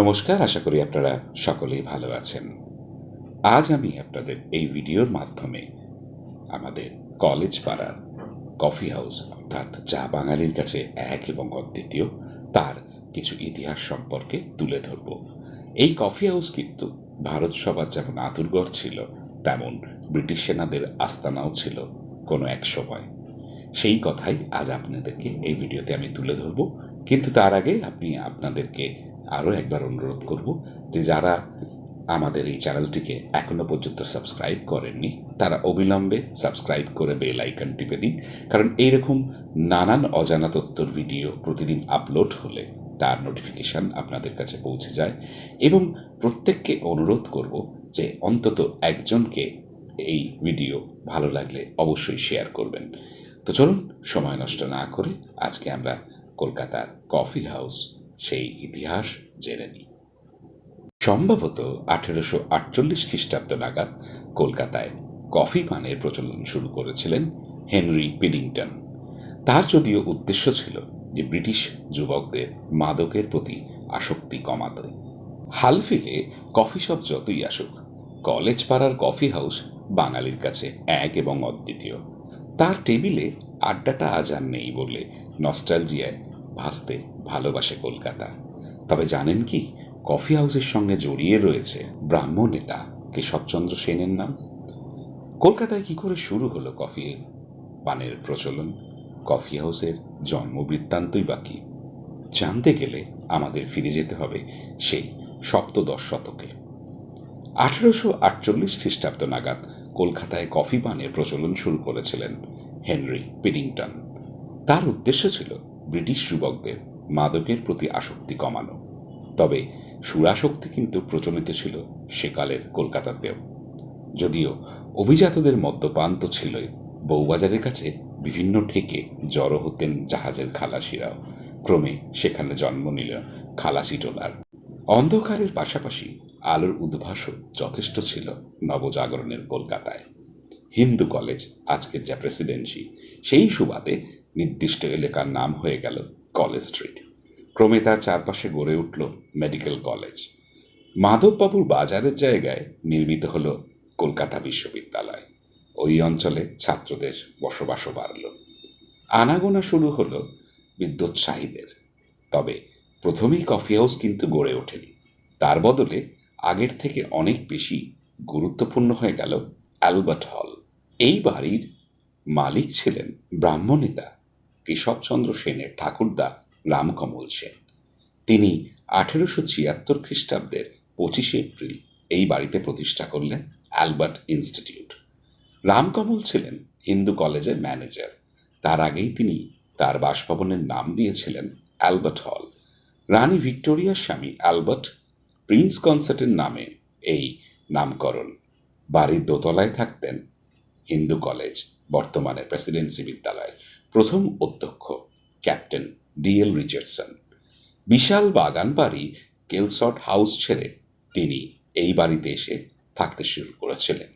নমস্কার, আশা করি আপনারা সকলেই ভালো আছেন। আজ আমি আপনাদের এই ভিডিওর মাধ্যমে আমাদের কলেজ পাড়ার কফি হাউস অর্থাৎ যা বাঙালির কাছে এক এবং অদ্বিতীয় তার কিছু ইতিহাস সম্পর্কে তুলে ধরব। এই কফি হাউস কিন্তু ভারত সভার যেমন আতুরগড় ছিল, তেমন ব্রিটিশ সেনাদের আস্তানাও ছিল কোনো এক সময়। সেই কথাই আজ আপনাদেরকে এই ভিডিওতে আমি তুলে ধরব। কিন্তু তার আগে আপনি আপনাদেরকে আরও একবার অনুরোধ করব যে যারা আমাদের এই চ্যানেলটিকে এখনও পর্যন্ত সাবস্ক্রাইব করেননি, তারা অবিলম্বে সাবস্ক্রাইব করে বেল আইকন টিপে দিন। কারণ এইরকম নানান অজানা তথ্যর ভিডিও প্রতিদিন আপলোড হলে তার নোটিফিকেশন আপনাদের কাছে পৌঁছে যায়। এবং প্রত্যেককে অনুরোধ করব যে অন্তত একজনকে এই ভিডিও ভালো লাগলে অবশ্যই শেয়ার করবেন। তো চলুন, সময় নষ্ট না করে আজকে আমরা কলকাতার কফি হাউস, সেই ইতিহাস জেনে নিই। সম্ভবত আঠেরোশো আটচল্লিশ খ্রিস্টাব্দ নাগাদ কলকাতায় কফি পানের প্রচলন শুরু করেছিলেন হেনরি পিডিংটন তার যদিও উদ্দেশ্য ছিল যে ব্রিটিশ যুবকদের মাদকের প্রতি আসক্তি কমাতে। হালফিলে কফি শপ যতই আসুক, কলেজ পাড়ার কফি হাউস বাঙালির কাছে এক এবং অদ্বিতীয়। তার টেবিলে আড্ডাটা আজ আর নেই বলে নস্টালজিয়ায় ভাসতে ভালোবাসে কলকাতা। তবে জানেন কি কফি হাউসের সঙ্গে জড়িয়ে রয়েছে ব্রাহ্ম নেতা কেশবচন্দ্র সেনের নাম। কলকাতায় কি করে শুরু হলো কফি পানের প্রচলন? কফি হাউসের জন্ম বৃত্তান্তই বাকি জানতে গেলে আমাদের ফিরে যেতে হবে সেই সপ্তদশ শতকে। আঠেরোশো আটচল্লিশ খ্রিস্টাব্দ নাগাদ কলকাতায় কফি পানের প্রচলন শুরু করেছিলেন হেনরি পিডিংটন। তার উদ্দেশ্য ছিল ব্রিটিশ যুবকদের মাদকের প্রতি আসক্তি কমানো তবে সুরাসক্তি কিন্তু প্রচলিত ছিল সেকালের কলকাতাতেও যদিও অভিজাতদের মদ্যপান তো ছিলই, বউবাজারের কাছে বিভিন্ন ঠেকে জড়ো হতেন জাহাজের খালাসিরাও। ক্রমে সেখানে জন্ম নিল খালাসি টোলার। অন্ধকারের পাশাপাশি আলোর উদ্ভাসও যথেষ্ট ছিল নবজাগরণের কলকাতায়। হিন্দু কলেজ, আজকের যা প্রেসিডেন্সি, সেই সুবাদে নির্দিষ্ট এলাকার নাম হয়ে গেল কলেজ স্ট্রিট। ক্রমে তার চারপাশে গড়ে উঠল মেডিকেল কলেজ। মাধববাবুর বাজারের জায়গায় নির্মিত হল কলকাতা বিশ্ববিদ্যালয়। ওই অঞ্চলে ছাত্রদের বসবাসও বাড়ল। আনাগোনা শুরু হলো বিদ্যোৎসাহীদের তবে প্রথমেই কফি হাউস কিন্তু গড়ে ওঠেনি। তার বদলে আগের থেকে অনেক বেশি গুরুত্বপূর্ণ হয়ে গেল অ্যালবার্ট হল। এই বাড়ির মালিক ছিলেন ব্রাহ্ম নেতা কেশবচন্দ্র সেনের ঠাকুরদা রামকমল সেন। তিনি আঠেরোশো ছিয়াত্তর খ্রিস্টাব্দের পঁচিশে এপ্রিল এই বাড়িতে প্রতিষ্ঠা করলেন অ্যালবার্ট ইনস্টিটিউট। রামকমল ছিলেন হিন্দু কলেজের ম্যানেজার। তার আগেই তিনি তার বাসভবনের নাম দিয়েছিলেন অ্যালবার্ট হল। রানী ভিক্টোরিয়ার স্বামী অ্যালবার্ট প্রিন্স কনসার্টের নামে এই নামকরণ। বাড়ির দোতলায় থাকতেন হিন্দু কলেজ, বর্তমানে প্রেসিডেন্সি বিদ্যালয়ের প্রথম অধ্যক্ষ, ক্যাপ্টেন ডিএল রিচার্ডসন। বিশাল বাগান বাড়ি কেলসট হাউস ছেড়ে তিনি এই বাড়িতে এসে থাকতে শুরু করেছিলেন।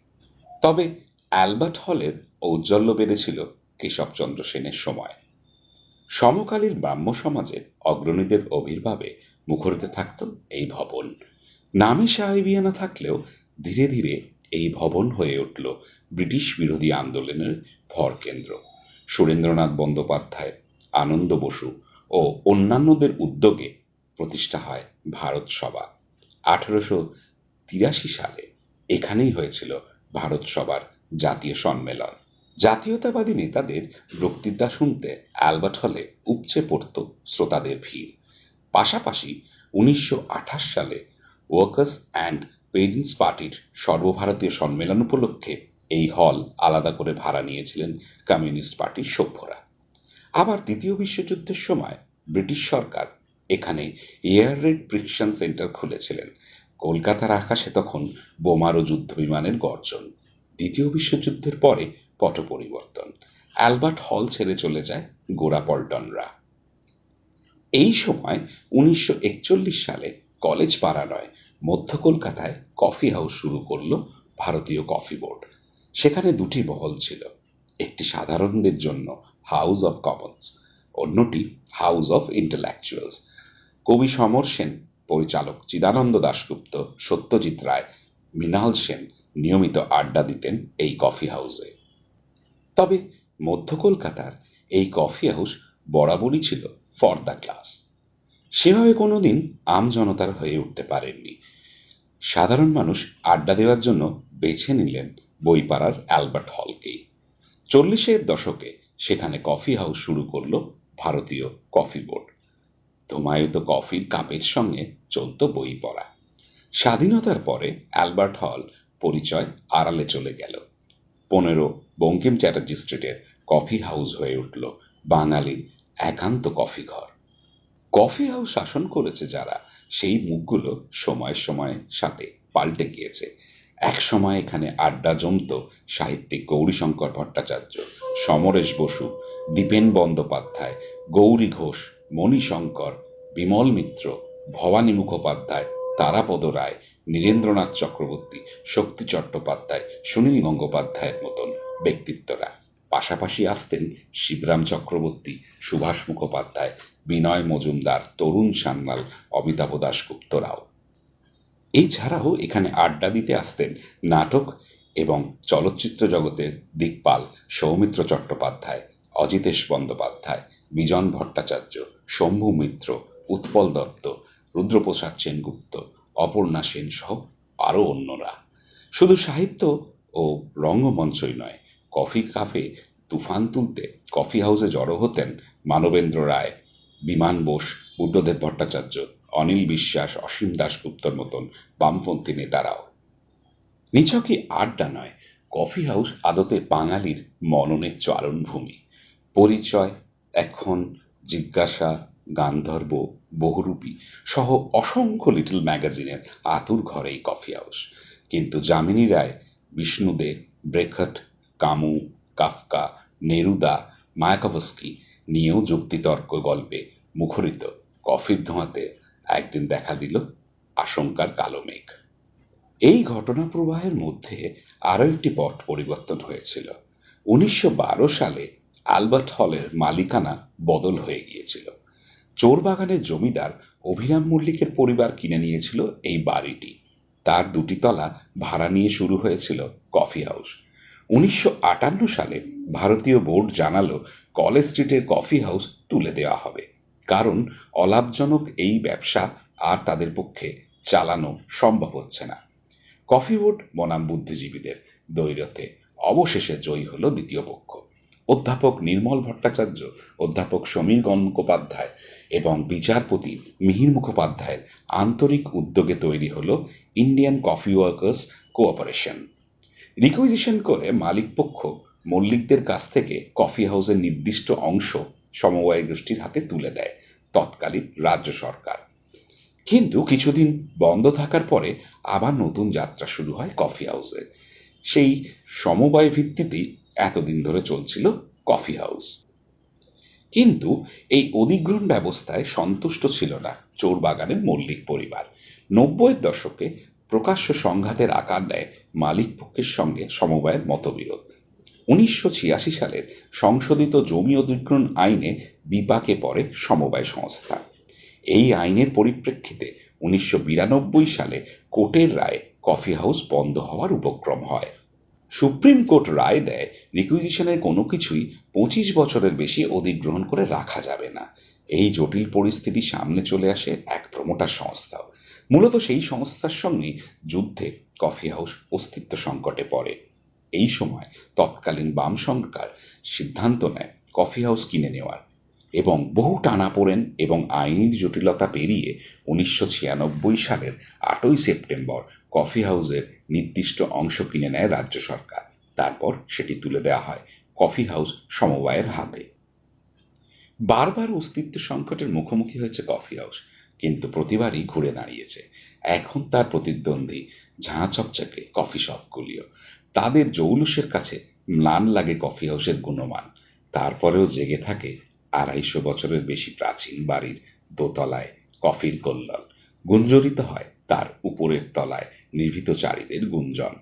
তবে অ্যালবার্ট হলের ঔজ্জ্বল্য বেড়েছিল কেশবচন্দ্র সেনের সময়। সমকালীন ব্রাহ্ম সমাজের অগ্রণীদের অভির্ভাবে মুখরিত থাকত এই ভবন। নামে সাহেবিয়ানা থাকলেও ধীরে ধীরে এই ভবন হয়ে উঠল ব্রিটিশ বিরোধী আন্দোলনের ভরকেন্দ্র। সুরেন্দ্রনাথ বন্দ্যোপাধ্যায়, আনন্দ বসু ও অন্যান্যদের উদ্যোগে প্রতিষ্ঠা হয় ভারত সভা। আঠেরোশো তিরাশি সালে এখানেই হয়েছিল ভারত সভার জাতীয় সম্মেলন। জাতীয়তাবাদী নেতাদের বক্তৃতা শুনতে অ্যালবার্ট হলে উপচে পড়ত শ্রোতাদের ভিড়। পাশাপাশি উনিশশো আঠাশ সালে ওয়ার্কার্স অ্যান্ড পেজেন্টস পার্টির সর্বভারতীয় সম্মেলন উপলক্ষে এই হল আলাদা করে ভাড়া নিয়েছিলেন কমিউনিস্ট পার্টির সভ্যরা। আবার দ্বিতীয় বিশ্বযুদ্ধের সময় ব্রিটিশ সরকার এখানে এয়ার রেড প্রিকশন সেন্টার খুলেছিলেন। কলকাতার আকাশে তখন বোমার ও যুদ্ধ বিমানের গর্জন। দ্বিতীয় বিশ্বযুদ্ধের পরে পট পরিবর্তন অ্যালবার্ট হল ছেড়ে চলে যায় গোরা পল্টনরা এই সময় উনিশশো একচল্লিশ সালে কলেজ পাড়া নয় মধ্য কলকাতায় কফি হাউস শুরু করল ভারতীয় কফি বোর্ড। সেখানে দুটি মহল ছিল। একটি সাধারণদের জন্য হাউস অফ কমন্স অন্যটি হাউস অফ ইন্টেলেকচুয়ালস কবি সমর সেন, পরিচালক চিদানন্দ দাশগুপ্ত, সত্যজিৎ রায়, মৃণাল সেন নিয়মিত আড্ডা দিতেন এই কফি হাউসে। তবে মধ্য কলকাতার এই কফি হাউস বরাবরই ছিল ফর দ্য ক্লাস। সেভাবে কোনোদিন আমজনতার হয়ে উঠতে পারেননি। সাধারণ মানুষ আড্ডা দেওয়ার জন্য বেছে নিলেন বইপাড়ার অ্যালবার্ট হলকেই। চল্লিশের দশকে সেখানে কফি হাউস শুরু করল ভারতীয় কফি বোর্ড। ধুমায়িত কফির কাপের সঙ্গে চলত বই পড়া স্বাধীনতার পরে অ্যালবার্ট হল পরিচয় আড়ালে চলে গেল। পনেরো বঙ্কিম চ্যাটার্জি স্ট্রিটের কফি হাউস হয়ে উঠল বাঙালির একান্ত কফি ঘর। কফি হাউস শাসন করেছে যারা, সেই মুখগুলো সময়ের সময় সাথে পাল্টে গিয়েছে। এক সময় এখানে আড্ডা জমত সাহিত্যিক গৌরীশঙ্কর ভট্টাচার্য, সমরেশ বসু, দীপেন বন্দ্যোপাধ্যায়, গৌরী ঘোষ, মণিশঙ্কর, বিমল মিত্র, ভবানী মুখোপাধ্যায়, তারাপদ রায়, নীরেন্দ্রনাথ চক্রবর্তী, শক্তি চট্টোপাধ্যায়, সুনীল গঙ্গোপাধ্যায়ের মতন ব্যক্তিত্বরা। পাশাপাশি আসতেন শিবরাম চক্রবর্তী, সুভাষ মুখোপাধ্যায়, বিনয় মজুমদার, তরুণ সান্যাল, অমিতাভ দাশগুপ্তরাও। এছাড়াও এখানে আড্ডা দিতে আসতেন নাটক এবং চলচ্চিত্র জগতের দিকপাল সৌমিত্র চট্টোপাধ্যায়, অজিতেশ বন্দ্যোপাধ্যায়, বিজন ভট্টাচার্য, শম্ভু মিত্র, উৎপল দত্ত, রুদ্রপ্রসাদ সেনগুপ্ত, অপর্ণা সেন সহ আরও অন্যরা। শুধু সাহিত্য ও রঙ্গমঞ্চই নয়, কফি কাফে তুফান তুলতে, কফি হাউসে জড়ো হতেন মানবেন্দ্র রায়, বিমান বোস, বুদ্ধদেব ভট্টাচার্য অনিল বিশ্বাস, অসীম দাশগুপ্তর মতন বামপন্থী নেতারাও। নিছকই আড্ডা নয়, কফি হাউস আদতে বাঙালির মননের চারণভূমি পরিচয়, এখন, জিজ্ঞাসা, গান্ধর্ব, বহুরূপী সহ অসংখ্য লিটল ম্যাগাজিনের আতুর ঘরে এই কফি হাউস। কিন্তু Jamini Roy, Bishnu Dey, Brecht, Camus, Kafka, Neruda, Mayakovsky নিয়েও যুক্তিতর্ক গল্পে মুখরিত। কফির ধোঁয়াতে একদিন দেখা দিল আশঙ্কার কালো মেঘ। এই ঘটনা প্রবাহের মধ্যে আরও একটি পট পরিবর্তন হয়েছিল। উনিশশো বারো সালে আলবার্ট হলের মালিকানা বদল হয়ে গিয়েছিল। চোরবাগানের জমিদার অভিরাম মল্লিকের পরিবার কিনে নিয়েছিল এই বাড়িটি। তার দুটি তলা ভাড়া নিয়ে শুরু হয়েছিল কফি হাউস। উনিশশো আটান্ন সালে ভারতীয় বোর্ড জানালো কলেজ স্ট্রিটের কফি হাউস তুলে দেওয়া হবে। কারণ অলাভজনক এই ব্যবসা আর তাদের পক্ষে চালানো সম্ভব হচ্ছে না। কফি বোর্ড বনাম বুদ্ধিজীবীদের দৈরতে অবশেষে জয়ী হল দ্বিতীয় পক্ষ। অধ্যাপক নির্মল ভট্টাচার্য, অধ্যাপক সমীর গঙ্গোপাধ্যায় এবং বিচারপতি মিহির মুখোপাধ্যায়ের আন্তরিক উদ্যোগে তৈরি হল Indian coffee workers cooperation. Requisition করে মালিকপক্ষ মল্লিকদের কাছ থেকে কফি হাউসের নির্দিষ্ট অংশ সমবায় গোষ্ঠীর হাতে তুলে দেয়। তৎকালীন রাজ্য সরকার। কিন্তু কিছুদিন বন্ধ থাকার পরে আবার নতুন যাত্রা শুরু হয় কফি হাউসে। সেই সমবায় ভিত্তিতেই এতদিন ধরে চলছিল কফি হাউস। কিন্তু এই অধিগ্রহণ ব্যবস্থায় সন্তুষ্ট ছিল না চোরবাগানের মল্লিক পরিবার। নব্বইয়ের দশকে প্রকাশ্য সংঘাতের আকার নেয় মালিক পক্ষের সঙ্গে সমবায়ের মতবিরোধ। উনিশশো ছিয়াশি সালের সংশোধিত জমি অধিগ্রহণ আইনে বিপাকে পড়ে সমবায় সংস্থা। এই আইনের পরিপ্রেক্ষিতে উনিশশো বিরানব্বই সালে কোর্টের রায়ে কফি হাউস বন্ধ হওয়ার উপক্রম হয়। সুপ্রিম কোর্ট রায় দেয় রিকুইজিশনের কোনো কিছুই পঁচিশ বছরের বেশি অধিগ্রহণ করে রাখা যাবে না। এই জটিল পরিস্থিতি সামনে চলে আসে এক প্রমোটার সংস্থা মূলত সেই সংস্থার সঙ্গে যুদ্ধে কফি হাউস অস্তিত্ব সংকটে পড়ে। এই সময় তৎকালীন বাম সরকার সিদ্ধান্ত নেয় কফি হাউস কিনে নেওয়ার এবং বহু টানাপোড়েন এবং আইনি জটিলতা পেরিয়ে উনিশশো সালের আটই সেপ্টেম্বর কফি হাউসের নির্দিষ্ট অংশ কিনে নেয় রাজ্য সরকার। তারপর সেটি তুলে দেওয়া হয় কফি হাউস সমবায়ের হাতে। বারবার অস্তিত্ব সংকটের মুখোমুখি হয়েছে কফি হাউস, কিন্তু প্রতিবারই ঘুরে দাঁড়িয়েছে। এখন তার প্রতিদ্বন্দ্বী ঝাঁ চকচকে কফি শপগুলিও। তাদের জৌলুসের কাছে ম্লান লাগে কফি হাউসের গুণমান। তারপরেও জেগে থাকে আড়াইশো বছরের বেশি প্রাচীন বাড়ির দোতলায় কফির কল্লল গুঞ্জরিত হয় তার উপরের তলায় নির্ভীত চারিদের গুঞ্জন।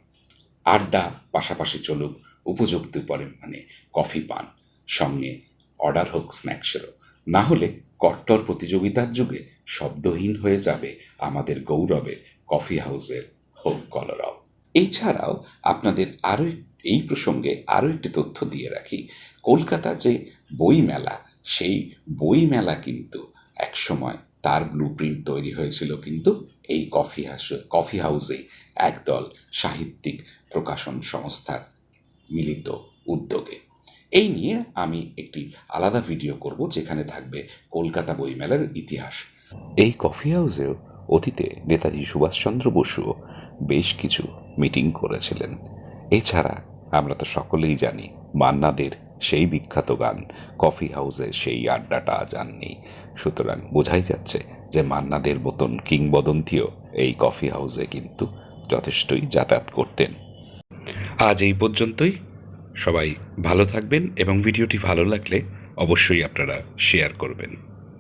আড্ডা পাশাপাশি চলুক উপযুক্ত পরিমাণে কফি পান। সঙ্গে অর্ডার হোক স্ন্যাক্সেরও। না হলে কট্টর প্রতিযোগিতার যুগে শব্দহীন হয়ে যাবে আমাদের গৌরবে কফি হাউসের হোক কলরব। এছাড়াও আপনাদের আরও এই প্রসঙ্গে আরও একটি তথ্য দিয়ে রাখি। কলকাতা যে বই মেলা সেই বই মেলা কিন্তু একসময় তার ব্লু প্রিন্ট তৈরি হয়েছিল কিন্তু এই কফি হাউস কফি হাউসে একদল সাহিত্যিক প্রকাশন সংস্থার মিলিত উদ্যোগে। এই নিয়ে আমি একটি আলাদা ভিডিও করব যেখানে থাকবে কলকাতা বইমেলার ইতিহাস। এই কফি হাউসেও অতীতে নেতাজি সুভাষচন্দ্র বসুও বেশ কিছু মিটিং করেছিলেন। এছাড়া আমরা তো সকলেই জানি মান্নাদের সেই বিখ্যাত গান, কফি হাউসের সেই আড্ডাটা নেই। সুতরাং বোঝাই যাচ্ছে যে মান্নাদের মতন কিংবদন্তিও এই কফি হাউসে কিন্তু যথেষ্টই যাতায়াত করতেন। আজ এই পর্যন্তই। সবাই ভালো থাকবেন এবং ভিডিওটি ভালো লাগলে অবশ্যই আপনারা শেয়ার করবেন।